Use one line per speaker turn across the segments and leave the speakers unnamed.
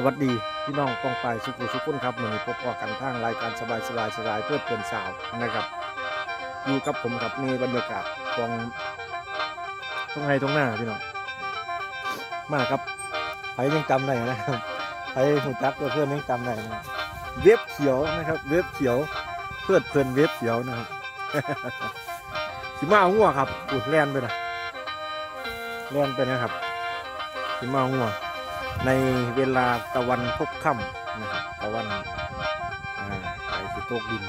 สวัสดีพี่น้องกองไปสุขุสุขุนครับมือนพบกันทางรายการสบายสบายสบายเพื่อเพื่อนสาวนะครับอยู่กับผมครับมีบรรยากาศตรงตรงไหนตรงหน้าพี่น้องมาครับไปยังจำได้นะครับไปหูจักเพื่อนยังจำได้นะเว็บเขียวนะครับ เว็บเขียวเพื่อนเพื่อนเว็บเขียวนะครับสิมาหัวครับอุดแลนไปนะแลนไปนะครับสิมาหัว ในเวลาตะวันพบค่ำนะครับตะวันใกล้สิตกดิน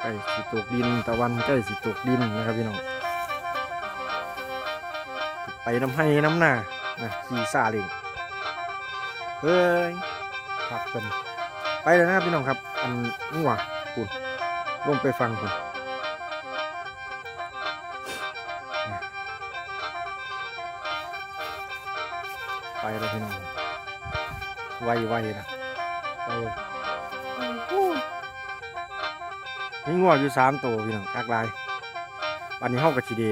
ใกล้สิตกดิน ตะวันใกล้สิตกดินนะครับพี่น้องไปน้ำให้น้ำหน้านะขี่ซาเลิงเฮ้ยพักเป็นไปเลยนะครับพี่น้องครับ อันงัวคุณลงไปฟังคุณ ไปเลยพี่น้องไวๆนะไปเลยมีงวดอยู่สามตัวพี่น้องกากลายวันนี้ห้องกับชีเด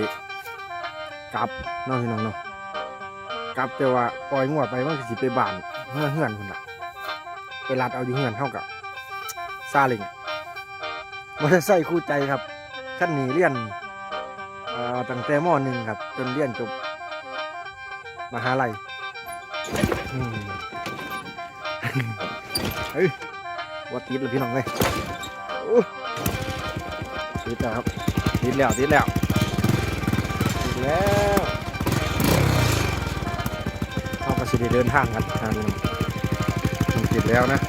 กลับเน้องพี่น้องเนาะกลับแต่ว่าปล่อยงวดไปมันก็สิไปบ้านเฮือนเฮือนคนละไปรัดเอาอยู่เฮือนเท่ากับซาเลิงมอเตอร์ไซค์คู่ใจครับขั้นหนีเรียนเอ่อตั้งแต่มหนึ่งครับ จนเรียนจบมหาลัยอืม เฮ้ยวัดติดเลยพี่น้องเลยติดแล้วครับติดแล้วติดแล้วติดแล้วเข้ากระสีเดินทางกันทางนี้ติดแล้วนะ